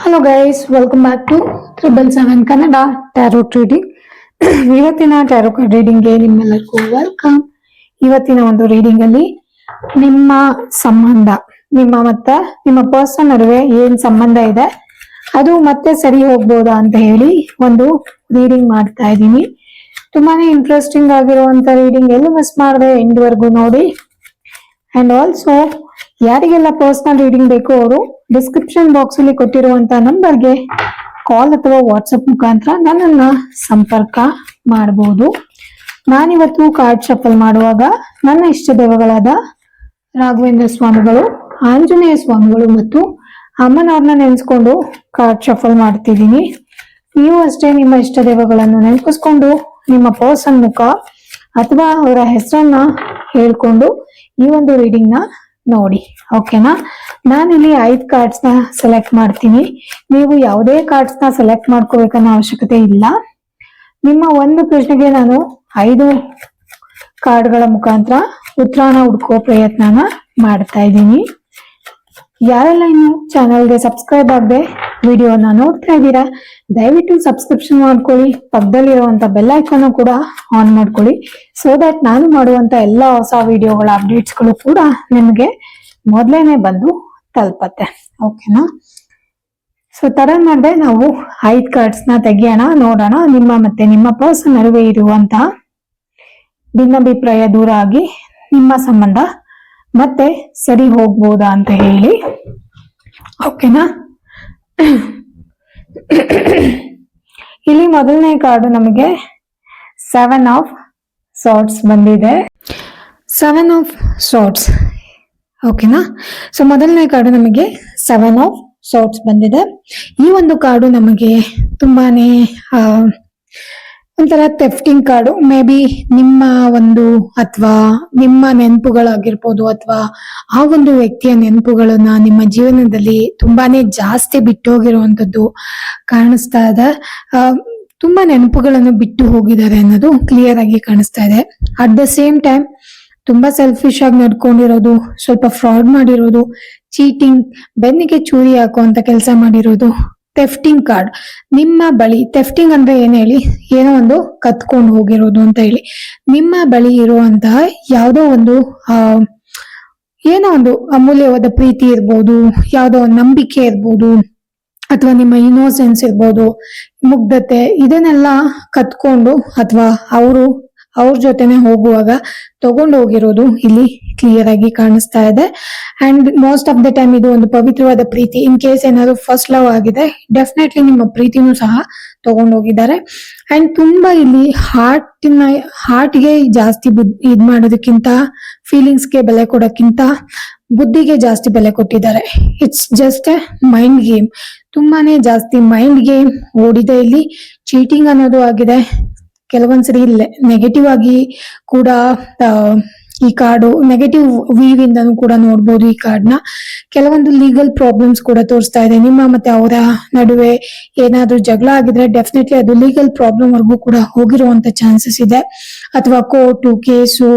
Hello guys welcome back to triple seven Kannada tarot reading ಇವತ್ತಿನ tarot card ರೀಡಿಂಗ್ಗೆ ನಿಮ್ಮೆಲ್ಲರಿಗೂ welcome ಇವತ್ತಿನ ಒಂದು ರೀಡಿಂಗ್ ಅಲ್ಲಿ ನಿಮ್ಮ ಸಂಬಂಧ, ನಿಮ್ಮ ಮತ್ತೆ ನಿಮ್ಮ ಪರ್ಸನ್ ನಡುವೆ ಏನ್ ಸಂಬಂಧ ಇದೆ, ಅದು ಮತ್ತೆ ಸರಿ ಹೋಗ್ಬೋದಾ ಅಂತ ಹೇಳಿ ಒಂದು ರೀಡಿಂಗ್ ಮಾಡ್ತಾ ಇದ್ದೀನಿ. ತುಂಬಾನೇ ಇಂಟ್ರೆಸ್ಟಿಂಗ್ ಆಗಿರುವಂತ ರೀಡಿಂಗ್ ಎಲ್ಲೂ ಮಿಸ್ ಮಾಡದೆ ಎಂಡ್ ವರ್ಗು ನೋಡಿ. ಅಂಡ್ ಆಲ್ಸೋ ಯಾರಿಗೆಲ್ಲ ಪರ್ಸನಲ್ ರೀಡಿಂಗ್ ಬೇಕು ಅವರು ಡಿಸ್ಕ್ರಿಪ್ಷನ್ ಬಾಕ್ಸ್ ಅಲ್ಲಿ ಕೊಟ್ಟಿರುವಂತ ನಂಬರ್ಗೆ ಕಾಲ್ ಅಥವಾ ವಾಟ್ಸಪ್ ಮುಖಾಂತರ ನನ್ನನ್ನ ಸಂಪರ್ಕ ಮಾಡಬಹುದು ನಾನಿವತ್ತು ಕಾರ್ಡ್ ಶಫಲ್ ಮಾಡುವಾಗ ನನ್ನ ಇಷ್ಟ ದೇವಗಳಾದ ರಾಘವೇಂದ್ರ ಸ್ವಾಮಿಗಳು, ಆಂಜನೇಯ ಸ್ವಾಮಿಗಳು ಮತ್ತು ಅಮ್ಮನವ್ರನ್ನ ನೆನೆಸ್ಕೊಂಡು ಕಾರ್ಡ್ ಶಫಲ್ ಮಾಡ್ತಿದ್ದೀನಿ. ನೀವು ಅಷ್ಟೇ ನಿಮ್ಮ ಇಷ್ಟ ದೇವಗಳನ್ನು ನೆನಪಿಸ್ಕೊಂಡು ನಿಮ್ಮ ಪರ್ಸನ್ ಮುಖ ಅಥವಾ ಅವರ ಹೆಸರನ್ನ ಹೇಳ್ಕೊಂಡು ಈ ಒಂದು ರೀಡಿಂಗ್ನ ನೋಡಿ ಓಕೆನಾ ನಾನಿಲ್ಲಿ ಐದು ಕಾರ್ಡ್ಸ್ನ ಸೆಲೆಕ್ಟ್ ಮಾಡ್ತೀನಿ. ನೀವು ಯಾವುದೇ ಕಾರ್ಡ್ಸ್ನ ಸೆಲೆಕ್ಟ್ ಮಾಡ್ಕೋಬೇಕನ್ನೋ ಅವಶ್ಯಕತೆ ಇಲ್ಲ. ನಿಮ್ಮ ಒಂದು ಪ್ರಶ್ನೆಗೆ ನಾನು ಐದು ಕಾರ್ಡ್ಗಳ ಮುಖಾಂತರ ಉತ್ತರನ ಹುಡ್ಕೋ ಪ್ರಯತ್ನನ ಮಾಡ್ತಾ ಇದ್ದೀನಿ. ಯಾರೆಲ್ಲ ಇನ್ನು ಚಾನಲ್ಗೆ ಸಬ್ಸ್ಕ್ರೈಬ್ ಆಗದೆ ವಿಡಿಯೋನ ನೋಡ್ತಾ ಇದ್ದೀರಾ, ದಯವಿಟ್ಟು ಸಬ್ಸ್ಕ್ರಿಪ್ಷನ್ ಮಾಡ್ಕೊಳ್ಳಿ, ಪಕ್ಕದಲ್ಲಿರುವಂತ ಬೆಲ್ ಐಕನ್ ಕೂಡ ಆನ್ ಮಾಡ್ಕೊಳ್ಳಿ. ಸೊ ದಟ್ ನಾನು ಮಾಡುವಂತ ಎಲ್ಲ ಹೊಸ ವಿಡಿಯೋಗಳ ಅಪ್ಡೇಟ್ಸ್ಗಳು ಕೂಡ ನಿಮಗೆ ಮೊದ್ಲೇನೆ ಬಂದು ತಲುಪತ್ತೆ. ಓಕೆನಾ ಸೊ ತರ ಮಾಡಿದೆ ನಾವು ಐದ್ ಕಾರ್ಡ್ಸ್ನ ತೆಗಿಯೋಣ, ನೋಡೋಣ, ನಿಮ್ಮ ಮತ್ತೆ ನಿಮ್ಮ ಪರ್ಸನ್ ನಡುವೆ ಇರುವಂತಹ ಭಿನ್ನಾಭಿಪ್ರಾಯ ದೂರ ಆಗಿ ನಿಮ್ಮ ಸಂಬಂಧ ಮತ್ತೆ ಸರಿ ಹೋಗ್ಬೋದಾ ಅಂತ ಹೇಳಿ. ಓಕೆನಾ ಇಲ್ಲಿ ಮೊದಲನೇ ಕಾರ್ಡ್ ನಮಗೆ ಸೆವೆನ್ ಆಫ್ ಸಾಟ್ಸ್ ಬಂದಿದೆ. ಸೆವೆನ್ ಆಫ್ ಸಾಟ್ಸ್ ಓಕೆನಾ ಸೊ ಮೊದಲನೇ ಕಾರ್ಡು ನಮಗೆ ಸೆವೆನ್ ಆಫ್ ಸಾಟ್ಸ್ ಬಂದಿದೆ. ಈ ಒಂದು ಕಾರ್ಡು ನಮಗೆ ತುಂಬಾನೇ ಒಂಥರ ತೆಫ್ಟಿಂಗ್ ಕಾರ್ಡು ಮೇ ಬಿ ನಿಮ್ಮ ಒಂದು ಅಥವಾ ನಿಮ್ಮ ನೆನಪುಗಳಾಗಿರ್ಬೋದು ಅಥವಾ ಆ ಒಂದು ವ್ಯಕ್ತಿಯ ನೆನಪುಗಳನ್ನ ನಿಮ್ಮ ಜೀವನದಲ್ಲಿ ತುಂಬಾನೇ ಜಾಸ್ತಿ ಬಿಟ್ಟೋಗಿರುವಂಥದ್ದು ಕಾಣಿಸ್ತಾ ಇದೆ. ತುಂಬಾ ನೆನಪುಗಳನ್ನು ಬಿಟ್ಟು ಹೋಗಿದ್ದಾರೆ ಅನ್ನೋದು ಕ್ಲಿಯರ್ ಆಗಿ ಕಾಣಿಸ್ತಾ ಇದೆ. ಅಟ್ ದ ಸೇಮ್ ಟೈಮ್ ತುಂಬಾ ಸೆಲ್ಫಿಶ್ ಆಗಿ ನಡ್ಕೊಂಡಿರೋದು, ಸ್ವಲ್ಪ ಫ್ರಾಡ್ ಮಾಡಿರೋದು ಚೀಟಿಂಗ್ ಬೆನ್ನಿಗೆ ಚೂರಿ ಹಾಕುವಂತ ಕೆಲಸ ಮಾಡಿರೋದು ತೆಫ್ಟಿಂಗ್ ಕಾರ್ಡ್ ನಿಮ್ಮ ಬಳಿ ತೆಫ್ಟಿಂಗ್ ಅಂದ್ರೆ ಏನ್ ಹೇಳಿ? ಏನೋ ಒಂದು ಕತ್ಕೊಂಡು ಹೋಗಿರೋದು ಅಂತ ಹೇಳಿ. ನಿಮ್ಮ ಬಳಿ ಇರುವಂತಹ ಯಾವುದೋ ಒಂದು ಏನೋ ಒಂದು ಅಮೂಲ್ಯವಾದ ಪ್ರೀತಿ ಇರ್ಬೋದು, ಯಾವುದೋ ಒಂದು ನಂಬಿಕೆ ಇರ್ಬೋದು, ಅಥವಾ ನಿಮ್ಮ ಇನ್ನೋಸೆನ್ಸ್ ಇರ್ಬೋದು, ಮುಗ್ಧತೆ, ಇದನ್ನೆಲ್ಲ ಕತ್ಕೊಂಡು ಅಥವಾ ಅವರು ಅವ್ರ ಜೊತೆನೆ ಹೋಗುವಾಗ ತಗೊಂಡು ಹೋಗಿರೋದು ಇಲ್ಲಿ ಕ್ಲಿಯರ್ ಆಗಿ ಕಾಣಿಸ್ತಾ ಇದೆ. And most of the time ಇದು ಒಂದು ಪವಿತ್ರವಾದ ಪ್ರೀತಿ. ಇನ್ ಕೇಸ್ ಏನಾದ್ರು ಫಸ್ಟ್ ಲವ್ ಆಗಿದೆ ಡೆಫಿನೆಟ್ಲಿ ನಿಮ್ಮ ಪ್ರೀತಿನೂ ಸಹ ತಗೊಂಡು ಹೋಗಿದ್ದಾರೆ. ಅಂಡ್ ತುಂಬಾ ಇಲ್ಲಿ ಹಾರ್ಟಿನ ಹಾರ್ಟ್ಗೆ ಜಾಸ್ತಿ ಇದ್ ಮಾಡೋದಕ್ಕಿಂತ ಫೀಲಿಂಗ್ಸ್ಗೆ ಬೆಲೆ ಕೊಡೋಕ್ಕಿಂತ ಬುದ್ಧಿಗೆ ಜಾಸ್ತಿ ಬೆಲೆ ಕೊಟ್ಟಿದ್ದಾರೆ. It's just a mind game ತುಂಬಾನೇ ಜಾಸ್ತಿ ಮೈಂಡ್ ಗೇಮ್ ಓಡಿದೆ ಇಲ್ಲಿ. ಚೀಟಿಂಗ್ ಅನ್ನೋದು ಆಗಿದೆ. ಕೆಲವೊಂದ್ಸರಿ ನೆಗೆಟಿವ್ ಆಗಿ ಕೂಡ ಈ ಕಾರ್ಡು ನೆಗೆಟಿವ್ ವೀವ್ ಇಂದನೂ ಕೂಡ ನೋಡ್ಬೋದು ಈ ಕಾರ್ಡ್ನ ಕೆಲವೊಂದು ಲೀಗಲ್ ಪ್ರಾಬ್ಲಮ್ಸ್ ಕೂಡ ತೋರಿಸ್ತಾ ಇದೆ. ನಿಮ್ಮ ಮತ್ತೆ ಅವರ ನಡುವೆ ಏನಾದ್ರೂ ಜಗಳ ಆಗಿದ್ರೆ ಡೆಫಿನೆಟ್ಲಿ ಅದು ಲೀಗಲ್ ಪ್ರಾಬ್ಲಮ್ ವರ್ಗೂ ಕೂಡ ಹೋಗಿರುವಂತ ಚಾನ್ಸಸ್ ಇದೆ. ಅಥವಾ ಕೋರ್ಟು ಕೇಸು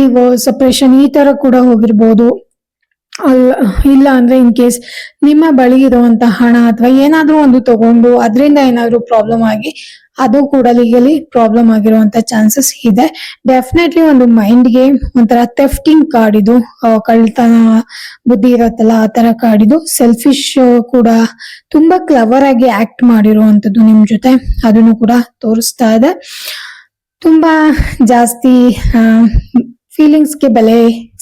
ಡಿವೋರ್ಸ್ ಸಪ್ರೇಷನ್ ಈ ತರ ಕೂಡ ಹೋಗಿರ್ಬೋದು. ಇಲ್ಲ ಅಂದ್ರೆ ಇನ್ ಕೇಸ್ ನಿಮ್ಮ ಬಳಿ ಇರುವಂತ ಹಣ ಅಥವಾ ಏನಾದ್ರೂ ಒಂದು ತಗೊಂಡು ಅದರಿಂದ ಏನಾದ್ರೂ ಪ್ರಾಬ್ಲಮ್ ಆಗಿ ಅದು ಕೂಡ ಲೀಗಲಿ ಪ್ರಾಬ್ಲಮ್ ಆಗಿರುವಂತ ಚಾನ್ಸಸ್ ಇದೆ. ಡೆಫಿನೆಟ್ಲಿ ಒಂದು ಮೈಂಡ್ ಗೇಮ್ ಒಂಥರ ತೆಫ್ಟಿಂಗ್ ಕಾರ್ಡ್ ಇದು ಕಳ್ತನ ಬುದ್ಧಿ ಇರತ್ತಲ್ಲ, ಆ ತರ ಕಾರ್ಡ್ ಇದು. ಸೆಲ್ಫಿಶ್ ಕೂಡ ತುಂಬಾ ಕ್ಲವರ್ ಆಗಿ ಆಕ್ಟ್ ಮಾಡಿರುವಂತದ್ದು ನಿಮ್ ಜೊತೆ. ಅದನ್ನು ಕೂಡ ತೋರಿಸ್ತಾ ಇದೆ. ತುಂಬಾ ಜಾಸ್ತಿ ಫೀಲಿಂಗ್ಸ್ಗೆ ಬೆಲೆ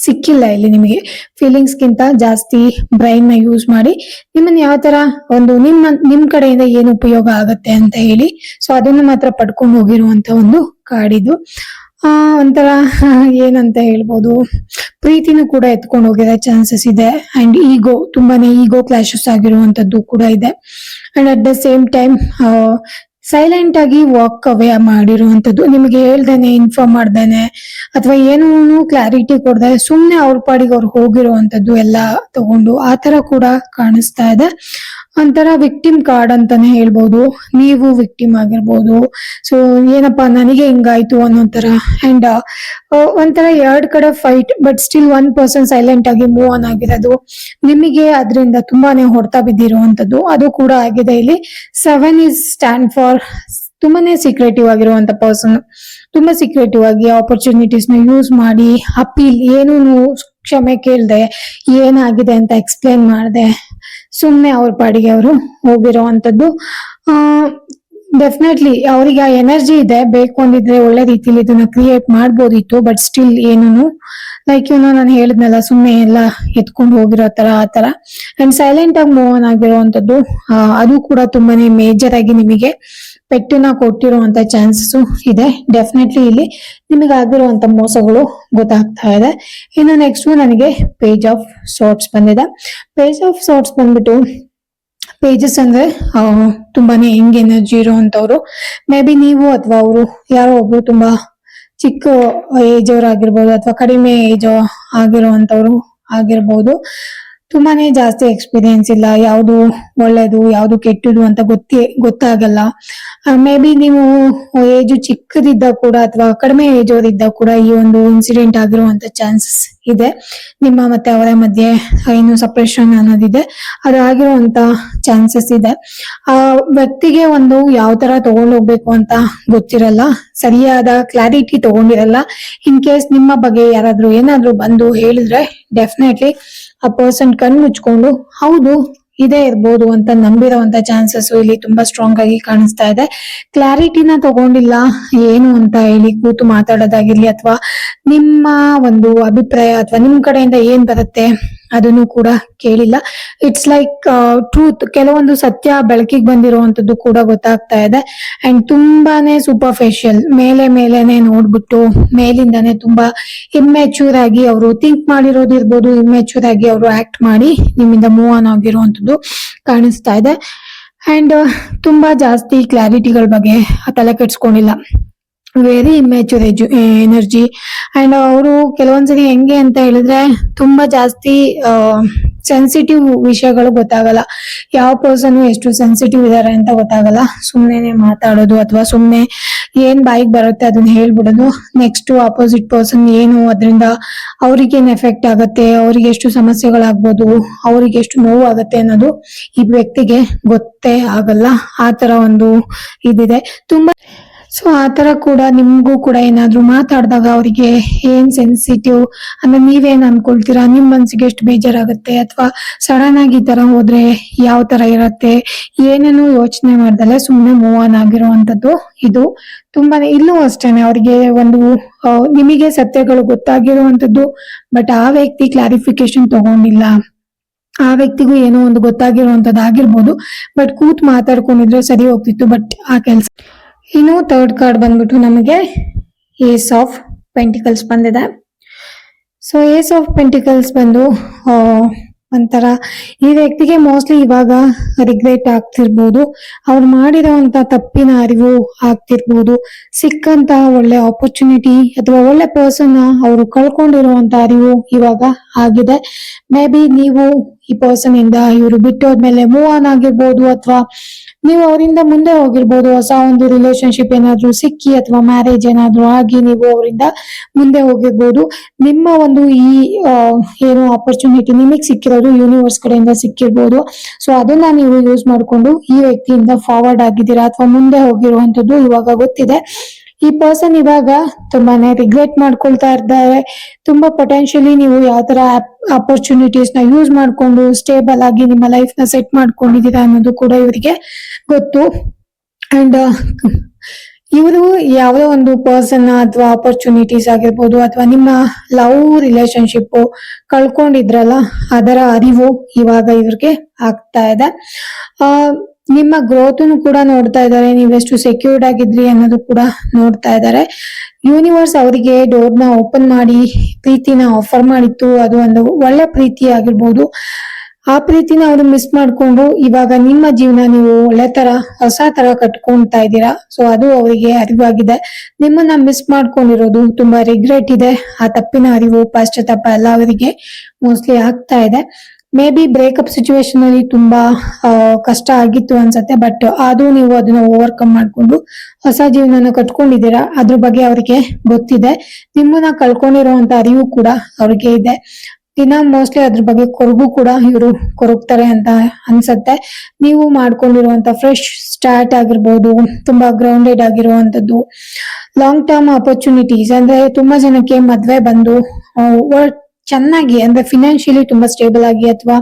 ಸಿಕ್ಕಿಲ್ಲ ಇಲ್ಲಿ ನಿಮಗೆ. ಫೀಲಿಂಗ್ಸ್ ಗಿಂತ ಜಾಸ್ತಿ ಬ್ರೈನ್ನ ಯೂಸ್ ಮಾಡಿ ನಿಮ್ಮನ್ನ ಯಾವ ತರ ಒಂದು ನಿಮ್ಮ, ನಿಮ್ ಕಡೆಯಿಂದ ಏನು ಉಪಯೋಗ ಆಗತ್ತೆ ಅಂತ ಹೇಳಿ. ಸೊ ಅದನ್ನ ಮಾತ್ರ ಪಡ್ಕೊಂಡು ಹೋಗಿರುವಂತ ಒಂದು ಕಾಡಿದು. ಆ, ಒಂಥರ ಏನಂತ ಹೇಳ್ಬೋದು, ಪ್ರೀತಿನೂ ಕೂಡ ಎತ್ಕೊಂಡು ಹೋಗಿರೋ ಚಾನ್ಸಸ್ ಇದೆ. ಅಂಡ್ ಈಗೋ ತುಂಬಾನೇ ಈಗೋ ಕ್ಲಾಶಸ್ ಆಗಿರುವಂತದ್ದು ಕೂಡ ಇದೆ. And at the same time silent ಆಗಿ ವಾಕ್ ಅವೇ ಮಾಡಿರುವಂತದ್ದು ನಿಮಗೆ ಹೇಳ್ದೇನೆ ಇನ್ಫಾರ್ಮ್ ಮಾಡ್ದೇನೆ, ಅಥವಾ ಏನೂ ಕ್ಲಾರಿಟಿ ಕೊಡದೆ ಸುಮ್ನೆ ಅವ್ರ ಪಾಡಿಗೆ ಅವ್ರು ಹೋಗಿರುವಂತದ್ದು ಎಲ್ಲ ತಗೊಂಡು ಆ ತರ ಕೂಡ ಕಾಣಿಸ್ತಾ ಇದೆ. ಒಂಥರ ವಿಕ್ಟಿಮ್ ಕಾರ್ಡ್ ಅಂತಾನೆ ಹೇಳ್ಬೋದು. ನೀವು ವಿಕ್ಟಿಮ್ ಆಗಿರ್ಬೋದು. ಸೊ ಏನಪ್ಪಾ, ನನಗೆ ಹಿಂಗಾಯ್ತು ಅನ್ನೋ ಅಂಡ್ ಒಂಥರ ಎರಡ್ ಕಡೆ fight but still one person silent ಆಗಿ ಮೂವ್ ಆನ್ ಆಗಿರೋದು. ನಿಮಗೆ ಅದರಿಂದ ತುಂಬಾನೇ ಹೊಡ್ತಾ ಬಿದ್ದಿರುವಂತದ್ದು ಅದು ಕೂಡ ಆಗಿದೆ ಇಲ್ಲಿ. ಸೆವೆನ್ ಇಸ್ ಸ್ಟ್ಯಾಂಡ್ ಫಾರ್ ತುಂಬಾನೇ ಸೀಕ್ರೆಟಿವ್ ಆಗಿರುವಂತ ಪರ್ಸನ್ ತುಂಬಾ ಸೀಕ್ರೆಟಿವ್ ಆಗಿ ಆಪರ್ಚುನಿಟೀಸ್ನ ಯೂಸ್ ಮಾಡಿ ಅಪೀಲ್ ಏನು ಕ್ಷಮೆ ಕೇಳ್ದೆ ಏನಾಗಿದೆ ಅಂತ ಎಕ್ಸ್ಪ್ಲೇನ್ ಮಾಡ್ದೆ. ಸುಮ್ನೆ ಅವ್ರ ಪಾಡಿಗೆ ಅವರು ಆ ಡೆಫಿನೆಟ್ಲಿ ಅವ್ರಿಗೆ ಆ ಎನರ್ಜಿ ಇದೆ ಬೇಕು ಅಂದಿದ್ರೆ ಒಳ್ಳೆ ರೀತಿಲಿ ಇದನ್ನ ಕ್ರಿಯೇಟ್ ಮಾಡ್ಬೋದಿತ್ತು ಬಟ್ ಸ್ಟಿಲ್ ಏನೂನು ಲೈಕ್ ಇವನು ನಾನು ಹೇಳಿದ್ನಲ್ಲ ಸುಮ್ಮನೆ ಎಲ್ಲ ಎತ್ಕೊಂಡು ಹೋಗಿರೋ ತರ, ಆ ತರ. ಅಂಡ್ ಸೈಲೆಂಟ್ ಆಗಿ ಮೂವ್ ಆನ್ ಆಗಿರುವಂತದ್ದು ಅದು ಕೂಡ ತುಂಬಾನೇ ಮೇಜರ್ ಆಗಿ ನಿಮಗೆ ಪೆಟ್ಟನ್ನ ಕೊಟ್ಟಿರುವಂತ ಚಾನ್ಸಸ್ ಇದೆ. ಡೆಫಿನೆಟ್ಲಿ ಇಲ್ಲಿ ನಿಮಗೆ ಆಗಿರುವಂತ ಮೋಸಗಳು ಗೊತ್ತಾಗ್ತಾ ಇದೆ. ಇನ್ನು ನೆಕ್ಸ್ಟ್ ನನಗೆ ಪೇಜ್ ಆಫ್ ಶಾರ್ಟ್ಸ್ ಬಂದಿದೆ. ಪೇಜ್ ಆಫ್ ಶಾರ್ಟ್ಸ್ ಬಂದ್ಬಿಟ್ಟು ಪೇಜಸ್ ಅಂದ್ರೆ ತುಂಬಾನೇ ಹೆಂಗ್ ಎನರ್ಜಿ ಇರುವಂತವ್ರು. ಮೇ ಬಿ ನೀವು ಅಥವಾ ಅವರು, ಯಾರೋ ಒಬ್ರು ತುಂಬಾ ಚಿಕ್ಕ ಏಜ್ ಅವ್ರು ಆಗಿರ್ಬೋದು ಅಥವಾ ಕಡಿಮೆ ಏಜ್ ಆಗಿರುವಂತವ್ರು ಆಗಿರ್ಬೋದು. ತುಂಬಾನೇ ಜಾಸ್ತಿ ಎಕ್ಸ್ಪೀರಿಯನ್ಸ್ ಇಲ್ಲ, ಯಾವುದು ಒಳ್ಳೇದು, ಯಾವುದು ಕೆಟ್ಟದು ಅಂತ ಗೊತ್ತೇ, ಗೊತ್ತಾಗಲ್ಲ. ಮೇ ಬಿ ನೀವು ಏಜ್ ಚಿಕ್ಕದಿದ್ದ ಕೂಡ ಅಥವಾ ಕಡಿಮೆ ಏಜ್ ಅವರಿದ್ದ ಕೂಡ ಈ ಒಂದು ಇನ್ಸಿಡೆಂಟ್ ಆಗಿರುವಂತ ಚಾನ್ಸಸ್ ಇದೆ. ನಿಮ್ಮ ಮತ್ತೆ ಅವರ ಮಧ್ಯೆ ಏನು ಸಪ್ರೇಷನ್ ಅನ್ನೋದಿದೆ. ಅದು ಆಗಿರುವಂತ ಚಾನ್ಸಸ್ ಇದೆ. ಆ, ವ್ಯಕ್ತಿಗೆ ಒಂದು ಯಾವ ತರ ತಗೊಂಡು ಹೋಗ್ಬೇಕು ಅಂತ ಗೊತ್ತಿರಲ್ಲ, ಸರಿಯಾದ ಕ್ಲಾರಿಟಿ ತಗೊಂಡಿರಲ್ಲ. ಇನ್ ಕೇಸ್ ನಿಮ್ಮ ಬಗ್ಗೆ ಯಾರಾದ್ರೂ ಏನಾದ್ರೂ ಬಂದು ಹೇಳಿದ್ರೆ ಡೆಫಿನೆಟ್ಲಿ ಆ ಪರ್ಸನ್ ಕಣ್ ಮುಚ್ಕೊಂಡು, ಹೌದು, ಇದೇ ಇರ್ಬೋದು ಅಂತ ನಂಬಿರೋಂತ ಚಾನ್ಸಸ್ ಇಲ್ಲಿ ತುಂಬಾ ಸ್ಟ್ರಾಂಗ್ ಆಗಿ ಕಾಣಿಸ್ತಾ ಇದೆ. ಕ್ಲಾರಿಟಿನ ತಗೊಂಡಿಲ್ಲ, ಏನು ಅಂತ ಹೇಳಿ ಕೂತು ಮಾತಾಡೋದಾಗಿರ್ಲಿ ಅಥವಾ ನಿಮ್ಮ ಒಂದು ಅಭಿಪ್ರಾಯ ಅಥವಾ ನಿಮ್ ಕಡೆಯಿಂದ ಏನ್ ಬರುತ್ತೆ ಅದನ್ನು ಕೂಡ ಕೇಳಿಲ್ಲ. ಇಟ್ಸ್ ಲೈಕ್ ಟ್ರೂತ್ ಕೆಲವೊಂದು ಸತ್ಯ ಬೆಳಕಿಗೆ ಬಂದಿರುವಂತದ್ದು ಕೂಡ ಗೊತ್ತಾಗ್ತಾ ಇದೆ. ಅಂಡ್ ತುಂಬಾನೇ ಸೂಪರ್ಫಿಷಿಯಲ್ ಮೇಲೆ ಮೇಲೆನೆ ನೋಡ್ಬಿಟ್ಟು, ಮೇಲಿಂದಾನೆ ತುಂಬಾ ಇಮ್ಮೆಚೂರ್ ಆಗಿ ಅವರು ಥಿಂಕ್ ಮಾಡಿರೋದಿರ್ಬೋದು ಇಮ್ಮೆಚೂರ್ ಆಗಿ ಅವರು ಆಕ್ಟ್ ಮಾಡಿ ನಿಮ್ಮಿಂದ ಮೂವ್ ಆನ್ ಆಗಿರುವಂತದ್ದು ಕಾಣಿಸ್ತಾ ಇದೆ. ಅಂಡ್ ತುಂಬಾ ಜಾಸ್ತಿ ಕ್ಲಾರಿಟಿಗಳ ಬಗ್ಗೆ ತಲೆ ಕೆಡ್ಸ್ಕೊಂಡಿಲ್ಲ. Very immature age energy and ಅವರು ಕೆಲವೊಂದ್ಸರಿ ಹೆಂಗೆ ಅಂತ ಹೇಳಿದ್ರೆ ತುಂಬಾ ಜಾಸ್ತಿ ಸೆನ್ಸಿಟಿವ್ ವಿಷಯಗಳು ಗೊತ್ತಾಗಲ್ಲ. ಯಾವ ಪರ್ಸನ್ ಎಷ್ಟು ಸೆನ್ಸಿಟಿವ್ ಇದಾರೆ ಅಂತ ಗೊತ್ತಾಗಲ್ಲ. ಸುಮ್ಮನೆ ಮಾತಾಡೋದು ಅಥವಾ ಸುಮ್ಮನೆ ಏನ್ ಬಾಯಿಗೆ ಬರುತ್ತೆ ಅದನ್ನ ಹೇಳ್ಬಿಡೋದು. ನೆಕ್ಸ್ಟ್ ಅಪೋಸಿಟ್ ಪರ್ಸನ್ ಏನು ಅದರಿಂದ ಅವ್ರಿಗೆ ಏನ್ ಎಫೆಕ್ಟ್ ಆಗುತ್ತೆ, ಅವ್ರಿಗೆ ಎಷ್ಟು ಸಮಸ್ಯೆಗಳಾಗ್ಬೋದು, ಅವ್ರಿಗೆ ಎಷ್ಟು ನೋವು ಆಗುತ್ತೆ ಅನ್ನೋದು ಈ ವ್ಯಕ್ತಿಗೆ ಗೊತ್ತೇ ಆಗಲ್ಲ. ಆ ತರ ಒಂದು ಇದಿದೆ. ತುಂಬಾ ಸೊ ಆ ತರ ಕೂಡ ನಿಮ್ಗೂ ಕೂಡ ಏನಾದ್ರೂ ಮಾತಾಡಿದಾಗ ಅವರಿಗೆ ಏನ್ ಸೆನ್ಸಿಟಿವ್ ಅಂದ್ರೆ ನೀವೇನ್ ಅನ್ಕೊಳ್ತೀರಾ? ನಿಮ್ ಮನಸ್ಸಿಗೆ ಎಷ್ಟು ಬೇಜಾರಾಗುತ್ತೆ? ಅಥವಾ ಸಡನ್ ಆಗಿ ಈ ತರ ಹೋದ್ರೆ ಯಾವ ತರ ಇರತ್ತೆ? ಏನೇನು ಯೋಚನೆ ಮಾಡ್ದಲ್ಲ ಸುಮ್ನೆ ಮೂವ್ ಆನ್ ಆಗಿರುವಂತದ್ದು ಇದು. ತುಂಬಾನೇ ಇಲ್ಲೂ ಅಷ್ಟೇನೆ ಅವ್ರಿಗೆ ಒಂದು ನಿಮಗೆ ಸತ್ಯಗಳು ಗೊತ್ತಾಗಿರುವಂತದ್ದು ಬಟ್ ಆ ವ್ಯಕ್ತಿ ಕ್ಲಾರಿಫಿಕೇಶನ್ ತಗೊಂಡಿಲ್ಲ. ಆ ವ್ಯಕ್ತಿಗೂ ಏನೋ ಒಂದು ಗೊತ್ತಾಗಿರುವಂತದ್ದು ಆಗಿರ್ಬೋದು ಬಟ್ ಕೂತ್ ಮಾತಾಡ್ಕೊಂಡಿದ್ರೆ ಸರಿ ಹೋಗ್ತಿತ್ತು ಬಟ್ ಆ ಕೆಲ್ಸ ಇನ್ನು ಥರ್ಡ್ ಕಾರ್ಡ್ ಬಂದ್ಬಿಟ್ಟು ನಮಗೆ ಏಸ್ ಆಫ್ ಪೆಂಟಿಕಲ್ಸ್ ಬಂದಿದೆ. ಸೊ ಏಸ್ ಆಫ್ ಪೆಂಟಿಕಲ್ಸ್ ಬಂದು ಒಂಥರ ಈ ವ್ಯಕ್ತಿಗೆ ಮೋಸ್ಟ್ಲಿ ಇವಾಗ ರಿಗ್ರೆಟ್ ಆಗ್ತಿರ್ಬೋದು. ಅವ್ರು ಮಾಡಿರೋಂತ ತಪ್ಪಿನ ಅರಿವು ಆಗ್ತಿರ್ಬೋದು. ಸಿಕ್ಕಂತ ಒಳ್ಳೆ ಆಪರ್ಚುನಿಟಿ ಅಥವಾ ಒಳ್ಳೆ ಪರ್ಸನ್ ಅವರು ಕಳ್ಕೊಂಡಿರುವಂತ ಅರಿವು ಇವಾಗ ಆಗಿದೆ. ಮೇ ಬಿ ನೀವು ಈ ಪರ್ಸನ್ ಇಂದ ಇವರು ಬಿಟ್ಟೋದ್ಮೇಲೆ ಮೂವ್ ಆನ್ ಆಗಿರ್ಬೋದು ಅಥವಾ ನೀವು ಅವರಿಂದ ಮುಂದೆ ಹೋಗಿರ್ಬೋದು, ಹೊಸ ಒಂದು ರಿಲೇಶನ್ಶಿಪ್ ಏನಾದ್ರೂ ಸಿಕ್ಕಿ ಅಥವಾ ಮ್ಯಾರೇಜ್ ಏನಾದ್ರೂ ಆಗಿ ನೀವು ಅವರಿಂದ ಮುಂದೆ ಹೋಗಿರ್ಬೋದು. ನಿಮ್ಮ ಒಂದು ಈ ಏನು ಆಪರ್ಚುನಿಟಿ ನಿಮಗೆ ಸಿಕ್ಕಿರೋದು ಯೂನಿವರ್ಸ್ ಕಡೆಯಿಂದ ಸಿಕ್ಕಿರ್ಬೋದು. ಸೊ ಅದನ್ನ ನೀವು ಯೂಸ್ ಮಾಡ್ಕೊಂಡು ಈ ವ್ಯಕ್ತಿಯಿಂದ ಫಾರ್ವರ್ಡ್ ಆಗಿದ್ದೀರಾ ಅಥವಾ ಮುಂದೆ ಹೋಗಿರುವಂತದ್ದು ಇವಾಗ ಗೊತ್ತಿದೆ. ಈ ಪರ್ಸನ್ ಇವಾಗ ತುಂಬಾನೇ ರಿಗ್ರೆಟ್ ಮಾಡ್ಕೊಳ್ತಾ ಇದ್ದಾರೆ. ತುಂಬಾ ಪೊಟೆನ್ಶಿಯಲಿ ನೀವು ಯಾವ ತರ ಅಪರ್ಚುನಿಟೀಸ್ನ ಯೂಸ್ ಮಾಡ್ಕೊಂಡು ಸ್ಟೇಬಲ್ ಆಗಿ ನಿಮ್ಮ ಲೈಫ್ನ ಸೆಟ್ ಮಾಡ್ಕೊಂಡಿದ್ದೀರಾ ಅನ್ನೋದು ಕೂಡ ಇವರಿಗೆ ಗೊತ್ತು. ಅಂಡ್ ಇವರು ಯಾವುದೋ ಒಂದು ಪರ್ಸನ್ ಅಥವಾ ಅಪರ್ಚುನಿಟೀಸ್ ಆಗಿರ್ಬೋದು ಅಥವಾ ನಿಮ್ಮ ಲವ್ ರಿಲೇಶನ್ಶಿಪ್ ಕಳ್ಕೊಂಡಿದ್ರಲ್ಲ ಅದರ ಅರಿವು ಇವಾಗ ಇವ್ರಿಗೆ ಆಗ್ತಾ ಇದೆ. ಆ ನಿಮ್ಮ ಗ್ರೋತ್ ಕೂಡ ನೋಡ್ತಾ ಇದ್ದಾರೆ. ನೀವೆಷ್ಟು ಸೆಕ್ಯೂರ್ಡ್ ಆಗಿದ್ರಿ ಅನ್ನೋದು ಕೂಡ ನೋಡ್ತಾ ಇದ್ದಾರೆ. ಯೂನಿವರ್ಸ್ ಅವರಿಗೆ ಡೋರ್ನ ಓಪನ್ ಮಾಡಿ, ಪ್ರೀತಿನ ಆಫರ್ ಮಾಡಿತ್ತು. ಅದು ಒಂದು ಒಳ್ಳೆ ಪ್ರೀತಿ ಆಗಿರ್ಬೋದು. ಆ ಪ್ರೀತಿನ ಅವರು ಮಿಸ್ ಮಾಡ್ಕೊಂಡು ಇವಾಗ ನಿಮ್ಮ ಜೀವನ ನೀವು ಒಳ್ಳೆ ತರ, ಹೊಸ ತರ ಕಟ್ಕೊಂತಾ ಇದ್ದೀರಾ. ಸೊ ಅದು ಅವರಿಗೆ ಅರಿವಾಗಿದೆ. ನಿಮ್ಮನ್ನ ಮಿಸ್ ಮಾಡ್ಕೊಂಡಿರೋದು ತುಂಬಾ ರಿಗ್ರೆಟ್ ಇದೆ. ಆ ತಪ್ಪಿನ ಅರಿವು ಪಾಶ್ಚಾತಾಪ ಎಲ್ಲ ಅವರಿಗೆ ಮೋಸ್ಟ್ಲಿ ಆಗ್ತಾ ಇದೆ. ಮೇ ಬಿ ಬ್ರೇಕಪ್ ಸಿಚುವೇಶನ್ ಅಲ್ಲಿ ತುಂಬಾ ಕಷ್ಟ ಆಗಿತ್ತು ಅನ್ಸತ್ತೆ ಬಟ್ ಅದು ನೀವು ಅದನ್ನ ಓವರ್ಕಮ್ ಮಾಡ್ಕೊಂಡು ಹೊಸ ಜೀವನನ ಕಟ್ಕೊಂಡಿದ್ದೀರಾ, ಅದ್ರ ಬಗ್ಗೆ ಅವರಿಗೆ ಗೊತ್ತಿದೆ. ನಿಮ್ಮನ್ನ ಕಳ್ಕೊಂಡಿರುವಂತ ಅರಿವು ಕೂಡ ಅವ್ರಿಗೆ ಇದೆ. ದಿನ ಮೋಸ್ಟ್ಲಿ ಅದ್ರ ಬಗ್ಗೆ ಕೊರಗು ಕೂಡ ಇವರು ಕೊರಗ್ತಾರೆ ಅಂತ ಅನ್ಸತ್ತೆ. ನೀವು ಮಾಡ್ಕೊಂಡಿರುವಂತ ಫ್ರೆಶ್ ಸ್ಟಾರ್ಟ್ ಆಗಿರ್ಬೋದು, ತುಂಬಾ ಗ್ರೌಂಡೆಡ್ ಆಗಿರುವಂತದ್ದು ಲಾಂಗ್ ಟರ್ಮ್ ಅಪರ್ಚುನಿಟೀಸ್ ಅಂದ್ರೆ ತುಂಬಾ ಜನಕ್ಕೆ ಮದ್ವೆ ಬಂದು ಒ- ಚೆನ್ನಾಗಿ, ಅಂದ್ರೆ ಫಿನಾನ್ಷಿಯಲಿ ತುಂಬಾ ಸ್ಟೇಬಲ್ ಆಗಿ ಅಥವಾ